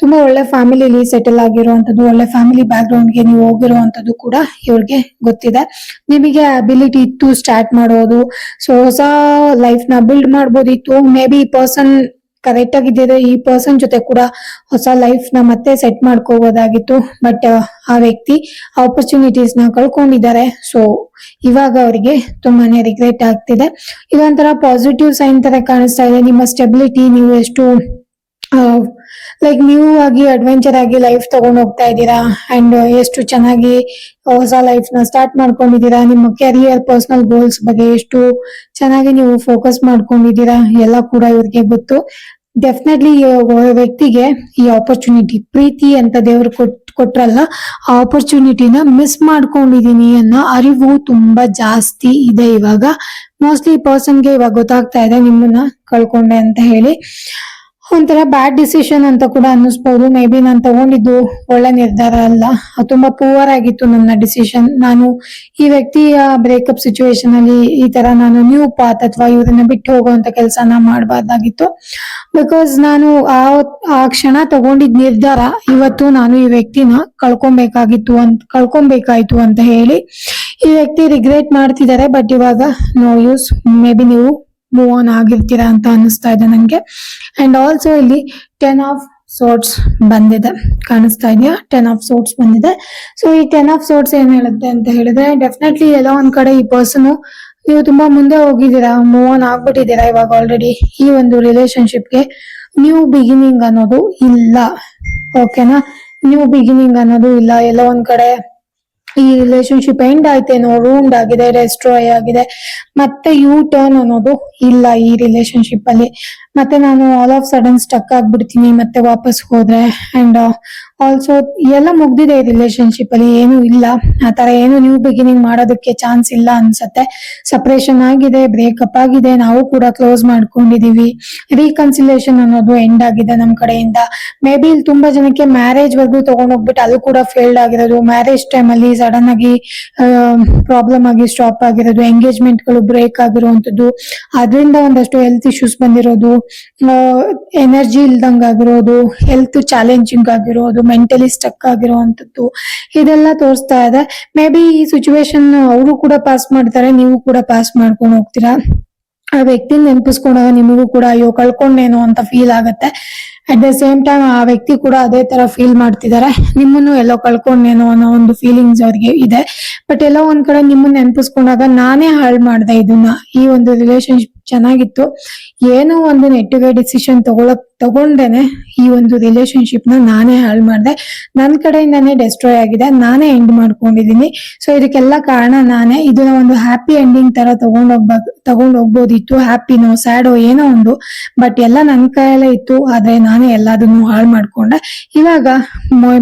ತುಂಬಾ ಒಳ್ಳೆ ಫ್ಯಾಮಿಲಿಲಿ ಸೆಟಲ್ ಆಗಿರುವಂತದ್ದು ಒಳ್ಳೆ ಫ್ಯಾಮಿಲಿ ಬ್ಯಾಕ್ಗೆ ನೀವು ಹೋಗಿರುವಂತದ್ದು ಕೂಡ ಇವ್ರಿಗೆ ಗೊತ್ತಿದೆ. ನಿಮಗೆ ಅಬಿಲಿಟಿ ಇತ್ತು ಸ್ಟಾರ್ಟ್ ಮಾಡೋದು. ಸೊ ಹೊಸ ಲೈಫ್ನ ಬಿಲ್ಡ್ ಮಾಡ್ಬೋದಿತ್ತು. ಮೇ ಬಿ ಪರ್ಸನ್ ಕರೆಕ್ಟ್ ಆಗಿದ್ದರೆ ಈ ಪರ್ಸನ್ ಜೊತೆ ಕೂಡ ಹೊಸ ಲೈಫ್ನ ಮತ್ತೆ ಸೆಟ್ ಮಾಡ್ಕೋಬಹುದಾಗಿತ್ತು ಬಟ್ ಆ ವ್ಯಕ್ತಿ ಆಪರ್ಚುನಿಟೀಸ್ನ ಕಳ್ಕೊಂಡಿದ್ದಾರೆ. ಸೊ ಇವಾಗ ಅವರಿಗೆ ತುಂಬಾನೇ ರಿಗ್ರೆಟ್ ಆಗ್ತಿದೆ. ಇದೊಂಥರ ಪಾಸಿಟಿವ್ ಸೈನ್ ತರ ಕಾಣಿಸ್ತಾ ಇದೆ. ನಿಮ್ಮ ಸ್ಟೆಬಿಲಿಟಿ ನೀವು ಎಷ್ಟು ಲೈಕ್ ನೀವು ಆಗಿ ಅಡ್ವೆಂಚರ್ ಆಗಿ ಲೈಫ್ ತಗೊಂಡ್ ಹೋಗ್ತಾ ಇದ್ದೀರಾ? ಅಂಡ್ ಎಷ್ಟು ಚೆನ್ನಾಗಿ ಹೊಸ ಲೈಫ್ನ ಸ್ಟಾರ್ಟ್ ಮಾಡ್ಕೊಂಡಿದ್ದೀರಾ? ನಿಮ್ಮ ಕೆರಿಯರ್ ಪರ್ಸನಲ್ ಗೋಲ್ಸ್ ಬಗ್ಗೆ ಎಷ್ಟು ಚೆನ್ನಾಗಿ ನೀವು ಫೋಕಸ್ ಮಾಡ್ಕೊಂಡಿದ್ದೀರಾ? ಎಲ್ಲ ಕೂಡ ಇವ್ರಿಗೆ ಗೊತ್ತು. ಡೆಫಿನೆಟ್ಲಿ ವ್ಯಕ್ತಿಗೆ ಈ ಆಪರ್ಚುನಿಟಿ ಪ್ರೀತಿ ಅಂತ ದೇವ್ರು ಕೊಟ್, ಕೊಟ್ರಲ್ಲ, ಆ ಆಪರ್ಚುನಿಟಿನ ಮಿಸ್ ಮಾಡ್ಕೊಂಡಿದೀನಿ ಅನ್ನೋ ಅರಿವು ತುಂಬಾ ಜಾಸ್ತಿ ಇದೆ ಇವಾಗ. ಮೋಸ್ಟ್ಲಿ ಪರ್ಸನ್ಗೆ ಇವಾಗ ಗೊತ್ತಾಗ್ತಾ ಇದೆ, ನಿಮ್ಮನ್ನ ಕಳ್ಕೊಂಡೆ ಅಂತ ಹೇಳಿ. ಒಂಥರ ಬ್ಯಾಡ್ ಡಿಸಿಷನ್ ಅಂತ ಕೂಡ ಅನ್ನಿಸ್ಬೋದು. ಮೇ ಬಿ ನಾನು ತಗೊಂಡಿದ್ದು ಒಳ್ಳೆ ನಿರ್ಧಾರ ಅಲ್ಲ. ಅದು ತುಂಬಾ ಪೂವರ್ ಆಗಿತ್ತು ನನ್ನ ಡಿಸಿಷನ್ ನಾನು ಈ ವ್ಯಕ್ತಿಯ ಬ್ರೇಕಪ್ ಸಿಚುವೇಶನ್ ಅಲ್ಲಿ ಈ ತರ ನಾನು ನ್ಯೂ ಪಾತ್ ಅಥವಾ ಇವರನ್ನ ಬಿಟ್ಟು ಹೋಗುವಂತ ಕೆಲಸನ ಮಾಡಬಾರ್ದಾಗಿತ್ತು. ಬಿಕಾಸ್ ನಾನು ಆ ಆ ಕ್ಷಣ ತಗೊಂಡಿದ್ ನಿರ್ಧಾರ ಇವತ್ತು ನಾನು ಈ ವ್ಯಕ್ತಿನ ಕಳ್ಕೊಬೇಕಾಗಿತ್ತು ಅಂತ ಕಳ್ಕೊಬೇಕಾಯ್ತು ಅಂತ ಹೇಳಿ ಈ ವ್ಯಕ್ತಿ ರಿಗ್ರೆಟ್ ಮಾಡ್ತಿದ್ದಾರೆ. ಬಟ್ ಇವಾಗ ನೋ ಯೂಸ್ ಮೇ ಬಿ ನೀವು ಮೂವ್ ಆನ್ ಆಗಿರ್ತೀರಾ ಅಂತ ಅನಿಸ್ತಾ ಇದೆ ನಂಗೆ. ಅಂಡ್ ಆಲ್ಸೋ ಇಲ್ಲಿ ಟೆನ್ ಆಫ್ ಸೋಟ್ಸ್ ಬಂದಿದೆ. ಕಾಣಿಸ್ತಾ ಇದೆಯಾ? ಟೆನ್ ಆಫ್ ಸೋಟ್ಸ್ ಬಂದಿದೆ. ಸೊ ಈ ಟೆನ್ ಆಫ್ ಸೋಟ್ಸ್ ಏನ್ ಹೇಳುತ್ತೆ ಅಂತ ಹೇಳಿದ್ರೆ ಡೆಫಿನೆಟ್ಲಿ ಎಲ್ಲೋ ಒಂದ್ ಕಡೆ ಈ ಪರ್ಸನ್ ನೀವು ತುಂಬಾ ಮುಂದೆ ಹೋಗಿದ್ದೀರಾ ಮೂವ್ ಆನ್ ಆಗ್ಬಿಟ್ಟಿದ್ದೀರಾ ಇವಾಗ ಆಲ್ರೆಡಿ ಈ ಒಂದು ರಿಲೇಶನ್ಶಿಪ್ಗೆ ನ್ಯೂ ಬಿಗಿನಿಂಗ್ ಅನ್ನೋದು ಇಲ್ಲ. ಓಕೆನಾ ನ್ಯೂ ಬಿಗಿನಿಂಗ್ ಅನ್ನೋದು ಇಲ್ಲ. ಎಲ್ಲೋ ಒಂದ್ ಕಡೆ ಈ ರಿಲೇಶನ್ಶಿಪ್ ಎಂಡ್ ಆಯ್ತೇನೋ ರೂಮ್ಡ್ ಆಗಿದೆ ಡೆಸ್ಟ್ರಾಯ್ ಆಗಿದೆ. ಮತ್ತೆ ಯು ಟರ್ನ್ ಅನ್ನೋದು ಇಲ್ಲ ಈ ರಿಲೇಶನ್ಶಿಪ್ ಅಲ್ಲಿ. ಮತ್ತೆ ನಾನು ಆಲ್ ಆಫ್ ಸಡನ್ ಸ್ಟಕ್ ಆಗ್ಬಿಡ್ತೀನಿ, ಮತ್ತೆ ವಾಪಸ್ ಹೋದ್ರೆ. ಅಂಡ್ ಆಲ್ಸೋ ಎಲ್ಲ ಮುಗ್ದಿದೆ ಈ ರಿಲೇಶನ್ಶಿಪ್ ಅಲ್ಲಿ, ಏನು ಇಲ್ಲ. ಆ ತರ ಏನು ನ್ಯೂ ಬಿಗಿನಿಂಗ್ ಮಾಡೋದಕ್ಕೆ ಚಾನ್ಸ್ ಇಲ್ಲ ಅನ್ಸತ್ತೆ. ಸಪ್ರೇಷನ್ ಆಗಿದೆ ಬ್ರೇಕಪ್ ಆಗಿದೆ, ನಾವು ಕೂಡ ಕ್ಲೋಸ್ ಮಾಡ್ಕೊಂಡಿದೀವಿ. ರೀಕನ್ಸಿಲೇಷನ್ ಅನ್ನೋದು ಎಂಡ್ ಆಗಿದೆ ನಮ್ ಕಡೆಯಿಂದ. ಮೇ ಬಿ ಇಲ್ಲಿ ತುಂಬಾ ಜನಕ್ಕೆ ಮ್ಯಾರೇಜ್ ವರ್ಗೂ ತಗೊಂಡೋಗ್ಬಿಟ್ಟು ಅದು ಕೂಡ ಫೇಲ್ಡ್ ಆಗಿರೋದು. ಮ್ಯಾರೇಜ್ ಟೈಮ್ ಅಲ್ಲಿ ಸಡನ್ ಆಗಿ ಪ್ರಾಬ್ಲಮ್ ಆಗಿ ಸ್ಟಾಪ್ ಆಗಿರೋದು. ಎಂಗೇಜ್ಮೆಂಟ್ಗಳು ಬ್ರೇಕ್ ಆಗಿರುವಂತದ್ದು ಅದರಿಂದ ಒಂದಷ್ಟು ಹೆಲ್ತ್ ಇಶ್ಯೂಸ್ ಬಂದಿರೋದು. ಎನರ್ಜಿ ಇಲ್ದಂಗ್ ಆಗಿರೋದು ಹೆಲ್ತ್ ಚಾಲೆಂಜಿಂಗ್ ಆಗಿರೋದು. ಮೆಂಟಲಿ ಸ್ಟಕ್ ಆಗಿರುವಂತದ್ದು ಇದೆಲ್ಲ ತೋರಿಸ್ತಾ ಇದೆ. ಮೇ ಬಿ ಈ ಸಿಚುವೇಶನ್ ಅವರು ಕೂಡ ಪಾಸ್ ಮಾಡ್ತಾರೆ, ನೀವು ಕೂಡ ಪಾಸ್ ಮಾಡ್ಕೊಂಡು ಹೋಗ್ತೀರಾ. ಆ ವ್ಯಕ್ತಿ ನೆನಪಿಸ್ಕೊಂಡಾಗ ನಿಮಗೂ ಕೂಡ, ಅಯ್ಯೋ, ಕಳ್ಕೊಂಡೇನೋ ಅಂತ ಫೀಲ್ ಆಗತ್ತೆ. ಅಟ್ ದ ಸೇಮ್ ಟೈಮ್ ಆ ವ್ಯಕ್ತಿ ಕೂಡ ಅದೇ ತರ ಫೀಲ್ ಮಾಡ್ತಿದ್ದಾರೆ ನಿಮ್ಮನ್ನು ಎಲ್ಲೋ ಕಳ್ಕೊಂಡೇನೋ ಅನ್ನೋ ಒಂದು ಫೀಲಿಂಗ್ಸ್ ಅವ್ರಿಗೆ ಇದೆ. ಬಟ್ ಎಲ್ಲೋ ಒಂದ್ ಕಡೆ ನಿಮ್ಮನ್ನ ನೆನಪಿಸ್ಕೊಂಡಾಗ ನಾನೇ ಹಾಳು ಮಾಡ್ದೆ ಇದನ್ನ. ಈ ಒಂದು ರಿಲೇಶನ್ಶಿಪ್ ಚೆನ್ನಾಗಿತ್ತು. ಏನೋ ಒಂದು ನೆಟ್ಟಿಗೆ ಡಿಸಿಷನ್ ತಗೊಳಕ್ ತಗೊಂಡೇನೆ ಈ ಒಂದು ರಿಲೇಶನ್ಶಿಪ್ನ ನಾನೇ ಹಾಳು ಮಾಡಿದೆ. ನನ್ನ ಕಡೆಯಿಂದಾನೇ ಡೆಸ್ಟ್ರಾಯ್ ಆಗಿದೆ. ನಾನೇ ಎಂಡ್ ಮಾಡ್ಕೊಂಡಿದೀನಿ ಸೊ ಇದಕ್ಕೆಲ್ಲ ಕಾರಣ ನಾನೇ. ಇದನ್ನ ಒಂದು ಹ್ಯಾಪಿ ಎಂಡಿಂಗ್ ತರ ತಗೊಂಡೋಗ್ಬ, ತಗೊಂಡೋಗ್ಬೋದಿತ್ತು. ಹ್ಯಾಪಿನೋ ಸ್ಯಾಡೋ ಏನೋ ಒಂದು. ಬಟ್ ಎಲ್ಲ ನನ್ನ ಕೈಯಲ್ಲೇ ಇತ್ತು. ಆದ್ರೆ ನಾನೇ ಎಲ್ಲದನ್ನು ಹಾಳು ಮಾಡ್ಕೊಂಡೆ. ಇವಾಗ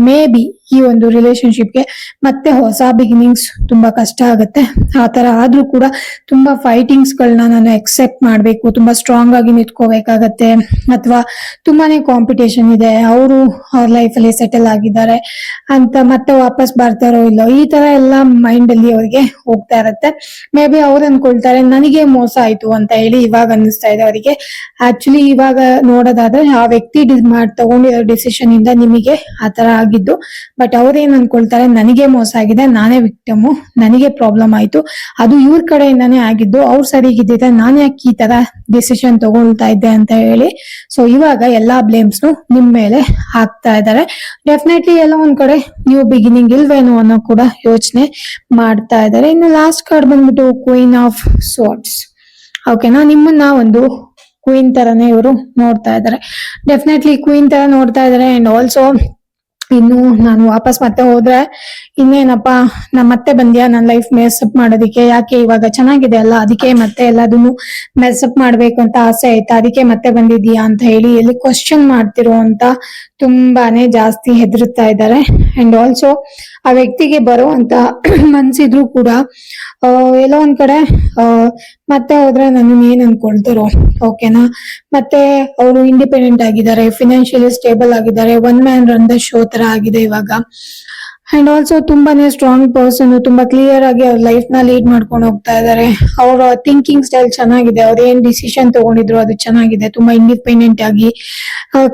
ಮೇ ಬಿ ಈ ಒಂದು ರಿಲೇಶನ್ಶಿಪ್ಗೆ ಮತ್ತೆ ಹೊಸ ಬಿಗಿನಿಂಗ್ಸ್ ತುಂಬಾ ಕಷ್ಟ ಆಗುತ್ತೆ. ಆ ತರ ಆದ್ರೂ ಕೂಡ ತುಂಬಾ ಫೈಟಿಂಗ್ಸ್ ಗಳನ್ನ ನಾನು ಎಕ್ಸೆಪ್ಟ್ ಮಾಡ್ಬೇಕು, ತುಂಬಾ ಸ್ಟ್ರಾಂಗ್ ಆಗಿ ನಿಂತ್ಕೋಬೇಕಾಗತ್ತೆ. ಅಥವಾ ತುಂಬಾನೇ ಕಾಂಪಿಟೇಷನ್ ಇದೆ, ಅವರು ಅವ್ರ ಲೈಫ್ ಅಲ್ಲಿ ಸೆಟಲ್ ಆಗಿದ್ದಾರೆ ಅಂತ ಮತ್ತೆ ವಾಪಸ್ ಬರ್ತಾರೋ ಇಲ್ಲೋ, ಈ ತರ ಎಲ್ಲ ಮೈಂಡ್ ಅಲ್ಲಿ ಅವ್ರಿಗೆ ಹೋಗ್ತಾ ಇರತ್ತೆ. ಮೇ ಬಿ ಅವ್ರು ಅನ್ಕೊಳ್ತಾರೆ, ನನಗೆ ಮೋಸ ಆಯ್ತು ಅಂತ ಹೇಳಿ ಇವಾಗ ಅನ್ನಿಸ್ತಾ ಇದೆ ಅವರಿಗೆ. ಆಕ್ಚುಲಿ ಇವಾಗ ನೋಡೋದಾದ್ರೆ, ಆ ವ್ಯಕ್ತಿ ತಗೊಂಡಿರೋ ಡಿಸಿಷನ್ ಇಂದ ನಿಮಗೆ ಆ ತರ ಆಗಿದ್ದು ಬಟ್ ಅವ್ರೇನ್ ಅನ್ಕೊಳ್ತಾರೆ, ನನಗೆ ಮೋಸ ಆಗಿದೆ, ನಾನೇ ವಿಕ್ಟಮು ನನಗೆ ಪ್ರಾಬ್ಲಮ್ ಆಯ್ತು, ಅದು ಇವ್ರ ಕಡೆಯಿಂದಾನೇ ಆಗಿದ್ದು, ಅವ್ರು ಸರಿಗಿದ್ದಿದೆ ನಾನು ಯಾಕೆ ಈ ತರ ಡಿಸಿಷನ್ ತಗೊಳ್ತಾ ಇದ್ದೆ ಅಂತ ಹೇಳಿ. ಸೊ ಇವಾಗ ಎಲ್ಲಾ ಬ್ಲೇಮ್ಸ್ ನಿಮ್ ಮೇಲೆ ಹಾಕ್ತಾ ಇದ್ದಾರೆ. ಡೆಫಿನೆಟ್ಲಿ ಎಲ್ಲ ಒಂದ್ ಕಡೆ ನ್ಯೂ ಬಿಗಿನಿಂಗ್ ಇಲ್ವೇನೋ ಅನ್ನೋ ಕೂಡ ಯೋಚನೆ ಮಾಡ್ತಾ ಇದ್ದಾರೆ. ಇನ್ನು ಲಾಸ್ಟ್ ಕಾರ್ಡ್ ಬಂದ್ಬಿಟ್ಟು ಕ್ವೀನ್ ಆಫ್ ಸೋಟ್ಸ್ ಓಕೆನಾ ನಿಮ್ಮನ್ನ ಒಂದು ಕ್ವೀನ್ ತರನೇ ಇವರು ನೋಡ್ತಾ ಇದ್ದಾರೆ. ಡೆಫಿನೆಟ್ಲಿ ಕ್ವೀನ್ ತರ ನೋಡ್ತಾ ಇದ್ದಾರೆ ಅಂಡ್ ಆಲ್ಸೋ ಇನ್ನು ನಾನು ವಾಪಸ್ ಮತ್ತೆ ಹೋದ್ರೆ ಇನ್ನೇನಪ್ಪ, ನಾ ಮತ್ತೆ ಬಂದ್ಯಾ? ನನ್ನ ಲೈಫ್ ಮೇಸಪ್ ಮಾಡೋದಿಕ್ಕೆ? ಯಾಕೆ ಇವಾಗ ಚೆನ್ನಾಗಿದೆ ಅಲ್ಲ? ಅದಕ್ಕೆ ಮತ್ತೆ ಎಲ್ಲದನ್ನು ಮೆಸಪ್ ಮಾಡ್ಬೇಕು ಅಂತ ಆಸೆ ಆಯ್ತಾ? ಅದಕ್ಕೆ ಮತ್ತೆ ಬಂದಿದ್ಯಾ ಅಂತ ಹೇಳಿ ಎಲ್ಲಿ ಕ್ವಶನ್ ಮಾಡ್ತಿರೋ ಅಂತ ತುಂಬಾನೇ ಜಾಸ್ತಿ ಹೆದರುತ್ತಾ ಇದ್ದಾರೆ. ಅಂಡ್ ಆಲ್ಸೋ ಆ ವ್ಯಕ್ತಿಗೆ ಬರುವಂತ ಮನ್ಸಿದ್ರು ಕೂಡ ಎಲ್ಲೋ ಒಂದ್ ಕಡೆ ಮತ್ತೆ ಹೋದ್ರೆ ನನ್ನ ಏನ್ ಅನ್ಕೊಳ್ತಾರೋ, ಓಕೆನಾ? ಮತ್ತೆ ಅವರು ಇಂಡಿಪೆಂಡೆಂಟ್ ಆಗಿದ್ದಾರೆ ಫಿನಾನ್ಷಿಯಲಿ ಸ್ಟೇಬಲ್ ಆಗಿದ್ದಾರೆ one man run the show ತರ ಆಗಿದೆ ಇವಾಗ. ಅಂಡ್ ಆಲ್ಸೋ ತುಂಬಾನೇ ಸ್ಟ್ರಾಂಗ್ ಪರ್ಸನ್ ತುಂಬಾ ಕ್ಲಿಯರ್ ಆಗಿ ಅವ್ರ ಲೈಫ್ನ ಲೀಡ್ ಮಾಡ್ಕೊಂಡು ಹೋಗ್ತಾ ಇದಾರೆ. ಅವ್ರ ಥಿಂಕಿಂಗ್ ಸ್ಟೈಲ್ ಚೆನ್ನಾಗಿದೆ, ಅವ್ರ ಏನ್ ಡಿಸಿಷನ್ ತಗೊಂಡಿದ್ರು ಅದು ಚೆನ್ನಾಗಿದೆ, ತುಂಬಾ ಇಂಡಿಪೆಂಡೆಂಟ್ ಆಗಿ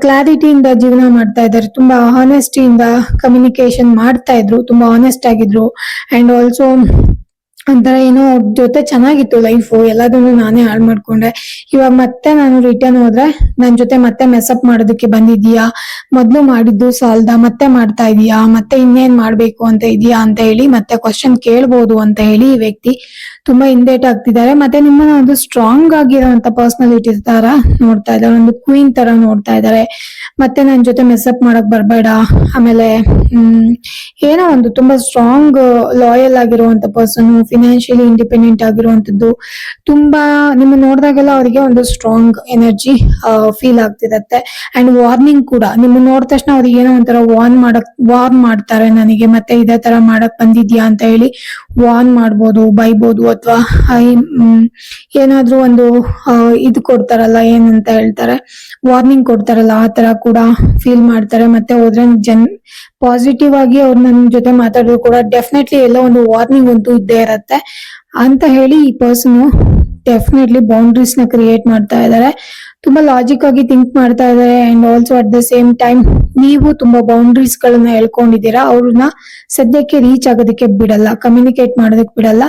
ಕ್ಲಾರಿಟಿಯಿಂದ ಜೀವನ ಮಾಡ್ತಾ ಇದ್ದಾರೆ ತುಂಬಾ ಹಾನೆಸ್ಟಿಯಿಂದ ಕಮ್ಯುನಿಕೇಶನ್ ಮಾಡ್ತಾ ಇದ್ರು, ತುಂಬಾ ಆನೆಸ್ಟ್ ಆಗಿದ್ರು. ಅಂಡ್ ಆಲ್ಸೋ ಒಂಥರ ಏನೋ ಅವ್ರ ಜೊತೆ ಚೆನ್ನಾಗಿತ್ತು ಲೈಫು ಎಲ್ಲದನ್ನು ನಾನೇ ಹಾಳು ಮಾಡ್ಕೊಂಡೆ. ಇವಾಗ ಮತ್ತೆ ನಾನು ರಿಟರ್ನ್ ಹೋದ್ರೆ ನನ್ ಜೊತೆ ಮತ್ತೆ ಮೆಸಪ್ ಮಾಡೋದಕ್ಕೆ ಬಂದಿದೀಯಾ ಮೊದ್ಲು ಮಾಡಿದ್ದು ಸಾಲದ, ಮತ್ತೆ ಮಾಡ್ತಾ ಇದೀಯಾ? ಮತ್ತೆ ಇನ್ನೇನ್ ಮಾಡ್ಬೇಕು ಅಂತ ಇದೀಯಾ ಅಂತ ಹೇಳಿ ಮತ್ತೆ ಕ್ವಶನ್ ಕೇಳ್ಬೋದು ಅಂತ ಹೇಳಿ ಈ ವ್ಯಕ್ತಿ ತುಂಬಾ ಹಿಂದೇಟ್ ಆಗ್ತಿದ್ದಾರೆ. ಮತ್ತೆ ನಿಮ್ಮನ್ನ ಒಂದು ಸ್ಟ್ರಾಂಗ್ ಆಗಿರೋಂತ ಪರ್ಸನಾಲಿಟಿ ತರ ನೋಡ್ತಾ ಇದ್ದಾರೆ, ಒಂದು ಕ್ವೀನ್ ತರ ನೋಡ್ತಾ ಇದ್ದಾರೆ. ಮತ್ತೆ ನನ್ ಜೊತೆ ಮೆಸಪ್ ಮಾಡಕ್ ಬರ್ಬೇಡ. ಆಮೇಲೆ, ಹ್ಮ್, ಏನೋ ಒಂದು ತುಂಬಾ ಸ್ಟ್ರಾಂಗ್ ಲಾಯಲ್ ಆಗಿರುವಂತ ಪರ್ಸನ್ ಫಿನಾನ್ಷಿಯಲಿ ಇಂಡಿಪೆಂಡೆಂಟ್ ಆಗಿರುವಂತದ್ದು ತುಂಬಾ ನಿಮ್ಮ ನೋಡಿದಾಗೆಲ್ಲ ಅವರಿಗೆ ಒಂದು ಸ್ಟ್ರಾಂಗ್ ಎನರ್ಜಿ ಫೀಲ್ ಆಗ್ತಿರತ್ತೆ. ಅಂಡ್ ವಾರ್ನಿಂಗ್ ಕೂಡ, ನಿಮ್ಮ ನೋಡಿದ ತಕ್ಷಣ ಅವ್ರಿಗೆ ಏನೋ ಒಂಥರ ವಾರ್ನ್ ಮಾಡಕ್ ವಾರ್ನ್ ಮಾಡ್ತಾರೆ ನನಗೆ, ಮತ್ತೆ ಇದೇ ತರ ಮಾಡಕ್ ಬಂದಿದ್ಯಾ ಅಂತ ಹೇಳಿ ವಾರ್ನ್ ಮಾಡ್ಬೋದು, ಬೈಬೋದು, ಅಥವಾ ಏನಾದ್ರೂ ಒಂದು ಇದು ಕೊಡ್ತಾರಲ್ಲ, ಏನಂತ ಹೇಳ್ತಾರೆ ವಾರ್ನಿಂಗ್ ಕೊಡ್ತಾರಲ್ಲ, ಆ ತರ ಕೂಡ ಫೀಲ್ ಮಾಡ್ತಾರೆ. ಮತ್ತೆ ಹೋದ್ರೆ ಜನ್ ಪಾಸಿಟಿವ್ ಆಗಿ ಅವ್ರು ನನ್ನ ಜೊತೆ ಮಾತಾಡಿದ್ರು ಕೂಡ ಡೆಫಿನೆಟ್ಲಿ ಎಲ್ಲ ಒಂದು ವಾರ್ನಿಂಗ್ ಅಂತೂ ಇದ್ದೇ ಇರತ್ತೆ. ಅಂತ ಹೇಳಿ ಈ ಪರ್ಸನ್ ಡೆಫಿನೆಟ್ಲಿ ಬೌಂಡ್ರೀಸ್ನ ಕ್ರಿಯೇಟ್ ಮಾಡ್ತಾ ಇದ್ದಾರೆ ತುಂಬಾ ಲಾಜಿಕ್ ಆಗಿ ಥಿಂಕ್ ಮಾಡ್ತಾ ಇದ್ದಾರೆ and also at the same time ನೀವು ತುಂಬಾ ಬೌಂಡ್ರೀಸ್ ಗಳನ್ನ ಹೇಳ್ಕೊಂಡಿದ್ದೀರಾ. ಅವ್ರನ್ನ ಸದ್ಯಕ್ಕೆ ರೀಚ್ ಆಗೋದಕ್ಕೆ ಬಿಡಲ್ಲ ಕಮ್ಯುನಿಕೇಟ್ ಮಾಡೋದಕ್ಕೆ ಬಿಡಲ್ಲ.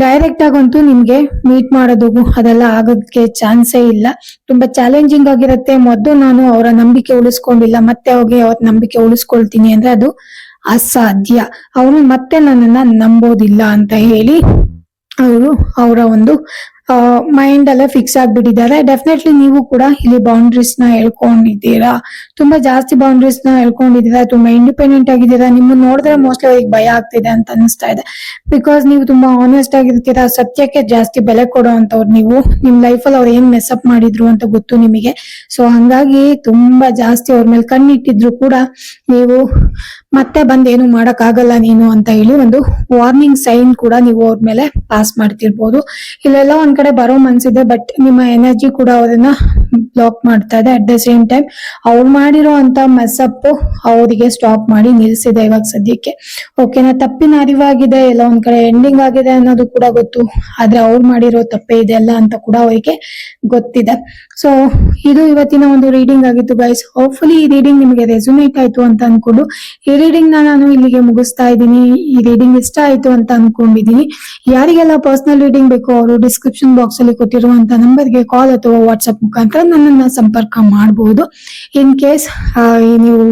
ಡೈರೆಕ್ಟ್ ಆಗಂತೂ ನಿಮ್ಗೆ ಮೀಟ್ ಮಾಡೋದಕ್ಕೂ ಅದೆಲ್ಲ ಆಗೋದಕ್ಕೆ ಚಾನ್ಸೇ ಇಲ್ಲ. ತುಂಬಾ ಚಾಲೆಂಜಿಂಗ್ ಆಗಿರುತ್ತೆ. ಮೊದಲು ನಾನು ಅವರ ನಂಬಿಕೆ ಉಳಿಸ್ಕೊಂಡಿಲ್ಲ. ಮತ್ತೆ ಅವ್ರಿಗೆ ಅವ್ರ ನಂಬಿಕೆ ಉಳಿಸ್ಕೊಳ್ತೀನಿ ಅಂದ್ರೆ ಅದು ಅಸಾಧ್ಯ. ಅವರು ಮತ್ತೆ ನನ್ನನ್ನ ನಂಬೋದಿಲ್ಲ ಅಂತ ಹೇಳಿ ಅವರು ಅವರ ಒಂದು ಮೈಂಡ್ ಅಲ್ಲೇ ಫಿಕ್ಸ್ ಆಗ್ಬಿಟ್ಟಿದ್ದಾರೆ. ಡೆಫಿನೆಟ್ಲಿ ನೀವು ಕೂಡ ಇಲ್ಲಿ ಬೌಂಡ್ರೀಸ್ನ ಹೇಳ್ಕೊಂಡಿದ್ದೀರಾ? ತುಂಬಾ ಜಾಸ್ತಿ ಬೌಂಡ್ರೀಸ್ನ ಹೇಳ್ಕೊಂಡಿದ್ದೀರಾ? ತುಂಬಾ ಇಂಡಿಪೆಂಡೆಂಟ್ ಆಗಿದ್ದೀರಾ? ನಿಮ್ಮ ನೋಡಿದ್ರೆ ಮೋಸ್ಟ್ಲಿ ಅವ್ರಿಗೆ ಭಯ ಆಗ್ತಿದೆ ಅಂತ ಅನಿಸ್ತಾ ಇದೆ. ಬಿಕಾಸ್ ನೀವು ತುಂಬಾ ಆನೆಸ್ಟ್ ಆಗಿರ್ತೀರಾ? ಸತ್ಯಕ್ಕೆ ಜಾಸ್ತಿ ಬೆಲೆ ಕೊಡೋ ಅಂತವ್ರು ನೀವು. ನಿಮ್ ಲೈಫಲ್ಲಿ ಅವ್ರು ಏನ್ ಮೆಸ್ಅಪ್ ಮಾಡಿದ್ರು ಅಂತ ಗೊತ್ತು ನಿಮಗೆ. ಸೊ ಹಂಗಾಗಿ ತುಂಬಾ ಜಾಸ್ತಿ ಅವ್ರ ಮೇಲೆ ಕಣ್ಣಿಟ್ಟಿದ್ರು ಕೂಡ ನೀವು ಮತ್ತೆ ಬಂದ್ ಏನು ಮಾಡಕ್ ಆಗಲ್ಲ ನೀನು ಅಂತ ಹೇಳಿ ಒಂದು ವಾರ್ನಿಂಗ್ ಸೈನ್ ಕೂಡ ನೀವು ಅವ್ರ ಮೇಲೆ ಪಾಸ್ ಮಾಡ್ತಿರ್ಬೋದು. ಇಲ್ಲೆಲ್ಲ ಒಂದ್ ಕಡೆ ಬರೋ ಮನ್ಸಿದೆ ಬಟ್ ನಿಮ್ಮ ಎನರ್ಜಿ ಕೂಡ ಅವ್ರನ್ನ ಬ್ಲಾಕ್ ಮಾಡ್ತಾ ಇದೆ. ಅಟ್ ದ ಸೇಮ್ ಟೈಮ್ ಅವ್ರು ಮಾಡಿರೋ ಅಂತ ಮೆಸಪ್ ಅವರಿಗೆ ಸ್ಟಾಪ್ ಮಾಡಿ ನಿಲ್ಸಿದೆ ಇವಾಗ ಸದ್ಯಕ್ಕೆ. ಓಕೆನಾ ತಪ್ಪಿನ ಅರಿವಾಗಿದೆ, ಎಲ್ಲ ಒಂದ್ ಕಡೆ ಎಂಡಿಂಗ್ ಆಗಿದೆ ಅನ್ನೋದು ಕೂಡ ಗೊತ್ತು. ಆದ್ರೆ ಅವ್ರು ಮಾಡಿರೋ ತಪ್ಪೇ ಇದೆಲ್ಲ ಅಂತ ಕೂಡ ಅವರಿಗೆ ಗೊತ್ತಿದೆ. ಸೊ ಇದು ಇವತ್ತಿನ ಒಂದು ರೀಡಿಂಗ್ ಆಗಿತ್ತು ಗೈಸ್ ಹೋಪ್ಫುಲಿ ಈ ರೀಡಿಂಗ್ ನಿಮಗೆ ರೆಸುಮೇಟ್ ಆಯ್ತು ಅಂತ ಅನ್ಕೊಂಡು ಈ ರೀಡಿಂಗ್ನ ನಾನು ಇಲ್ಲಿಗೆ ಮುಗಿಸ್ತಾ ಇದ್ದೀನಿ. ಈ ರೀಡಿಂಗ್ ಇಷ್ಟ ಆಯ್ತು ಅಂತ ಅನ್ಕೊಂಡಿದ್ದೀನಿ. ಯಾರಿಗೆಲ್ಲ ಪರ್ಸನಲ್ ರೀಡಿಂಗ್ ಬೇಕೋ ಅವರು ಡಿಸ್ಕ್ರಿಪ್ಷನ್ ಬಾಕ್ಸ್ ಅಲ್ಲಿ ಕೊಟ್ಟಿರುವಂತ ನಂಬರ್ಗೆ ಕಾಲ್ ಅಥವಾ ವಾಟ್ಸ್ಆಪ್ ಮುಖಾಂತರ ನನ್ನನ್ನ ಸಂಪರ್ಕ ಮಾಡಬಹುದು ಇನ್ ಕೇಸ್ ನೀವು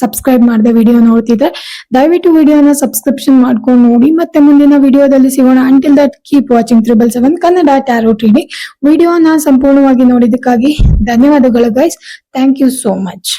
ಸಬ್ಸ್ಕ್ರೈಬ್ ಮಾಡದೆ ವಿಡಿಯೋ ನೋಡ್ತಿದ್ರೆ, ದಯವಿಟ್ಟು ವಿಡಿಯೋನ ಸಬ್ಸ್ಕ್ರಿಪ್ಷನ್ ಮಾಡ್ಕೊಂಡು ನೋಡಿ. ಮತ್ತೆ ಮುಂದಿನ ವಿಡಿಯೋದಲ್ಲಿ ಸಿಗೋಣ. Until that keep watching triple seven Kannada tarot reading ವಿಡಿಯೋನ ಸಂಪೂರ್ಣವಾಗಿ ನೋಡಿದ್ದಕ್ಕಾಗಿ ಧನ್ಯವಾದಗಳು guys thank you so much